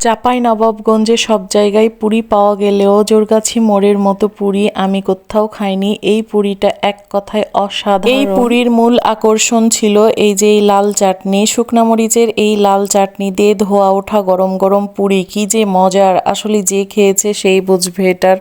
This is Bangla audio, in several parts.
চাপাই নবাবগঞ্জে সব জায়গায় পুরি পাওয়া গেলেও জোরগাছি মোড়ের মতো পুরি আমি কোথাও খাইনি। এই পুরিটা এক কথায় অসাধারণ। এই পুরির মূল আকর্ষণ ছিল এই যে এই লাল চাটনি। শুকনা মরিচের এই লাল চাটনি দিয়ে ধোয়া ওঠা গরম গরম পুরি। কি যে মজার। আসলে যে খেয়েছে সেই বুঝবে এটার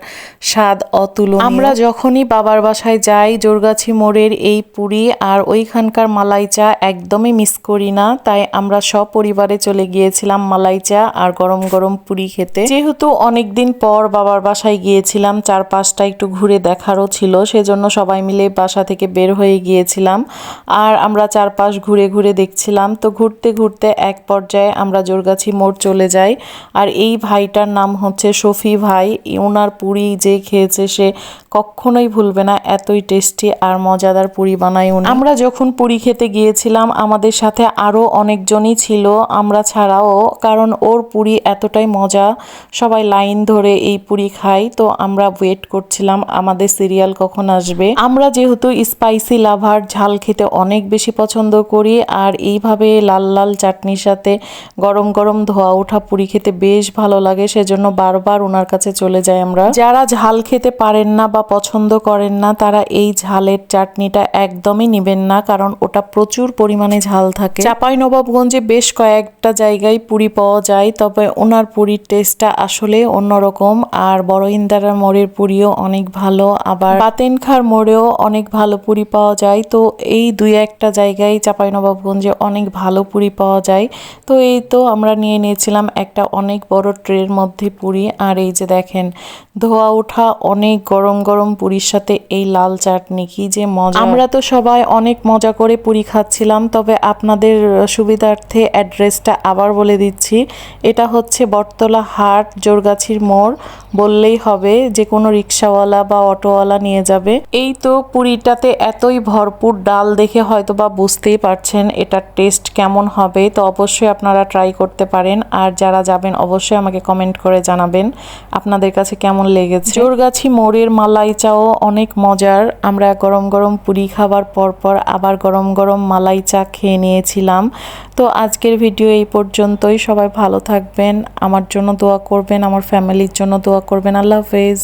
স্বাদ অতুলনীয়। আমরা যখনই বাবার বাসায় যাই জোরগাছি মোড়ের এই পুরি আর ওইখানকার মালাই চা একদমই মিস করি না। তাই আমরা সপরিবারে চলে গিয়েছিলাম মালাই চা আর গরম গরম পুরি খেতে। যেহেতু অনেকদিন পর বাবার বাসায় গিয়েছিলাম, চারপাশটা একটু ঘুরে দেখারও ছিল, সেজন্য সবাই মিলে বাসা থেকে বের হয়ে গিয়েছিলাম। আর আমরা চারপাশ ঘুরে ঘুরে দেখছিলাম। তো ঘুরতে ঘুরতে এক পর্যায়ে আমরা জোরগাছি মোড় চলে যাই। আর এই ভাইটার নাম হচ্ছে শফি ভাই। ওনার পুরি যে খেয়েছে সে কখনোই ভুলবে না, এতই টেস্টি আর মজাদার পুরি বানাই উনি। আমরা যখন পুরি খেতে গিয়েছিলাম, আমাদের সাথে আরও অনেকজনই ছিল, আমরা ছাড়াও, কারণ ওর পুরি এতটাই মজা। সবাই লাইন ধরে এই পুরি খাই তো আমরা ওয়েট করছিলাম, আমাদের সিরিয়াল কখন আসবে। আমরা যেহেতু স্পাইসি লাভার ঝাল খেতে অনেক বেশি পছন্দ করি। আর এইভাবে লাল লাল চাটনির সাথে গরম গরম ধোয়া ওঠা পুরি খেতে বেশ ভালো লাগে। সেজন্য বারবার ওনার কাছে চলে যাই আমরা। যারা ঝাল খেতে পারেন না বা পছন্দ করেন না, তারা এই ঝালের চাটনিটা একদমই নিবেন না। কারণ ওটা প্রচুর পরিমাণে ঝাল থাকে। চাপাই নবাবগঞ্জে বেশ কয়েকটা জায়গায় পুরি পাওয়া যায়। তবে ওনার পুরীর টেস্টটা আসলে অন্যরকম। আর বড় ইন্দারার মোড়ের পুরিও অনেক ভালো। আবার বাতেনখার মোড়েও অনেক ভালো পুরি পাওয়া যায়। তো এই দুই একটা জায়গায় চাঁপাইনবাবগঞ্জে অনেক ভালো পুরি পাওয়া যায়। তো এই তো আমরা নিয়ে নিয়েছিলাম একটা অনেক বড় ট্রের মধ্যে পুরি। আর এই যে দেখেন, ধোয়া ওঠা অনেক গরম গরম পুরীর সাথে এই লাল চাটনি, কি যে মজা। আমরা তো সবাই অনেক মজা করে পুরি খাচ্ছিলাম। তবে আপনাদের সুবিধার্থে অ্যাড্রেসটা আবার বলে দিচ্ছি। এটা হচ্ছে বটতলা, হাট, জোরগাছির মোড়, বললেই হবে যে কোনো রিক্সাওয়ালা বা অটোওয়ালা নিয়ে যাবে। এই তো পুরিটাতে এতই ভরপুর ডাল দেখে হয়তো বা বুঝতেই পারছেন এটার টেস্ট কেমন হবে। তো অবশ্যই আপনারা ট্রাই করতে পারেন আর যারা যাবেন অবশ্যই আমাকে কমেন্ট করে জানাবেন আপনাদের কাছে কেমন লেগেছে। জোরগাছি মোড়ের মালাই চাও অনেক মজার। আমরা গরম গরম পুরি খাবার পর পর আবার গরম গরম মালাই চা খেয়ে নিয়েছিলাম। তো আজকের ভিডিও এই পর্যন্তই। সবাই ভালো থাকবেন। আমার জন্য দোয়া করবেন আমার ফ্যামিলির জন্য দোয়া করবেন। আল্লাহ হাফেজ।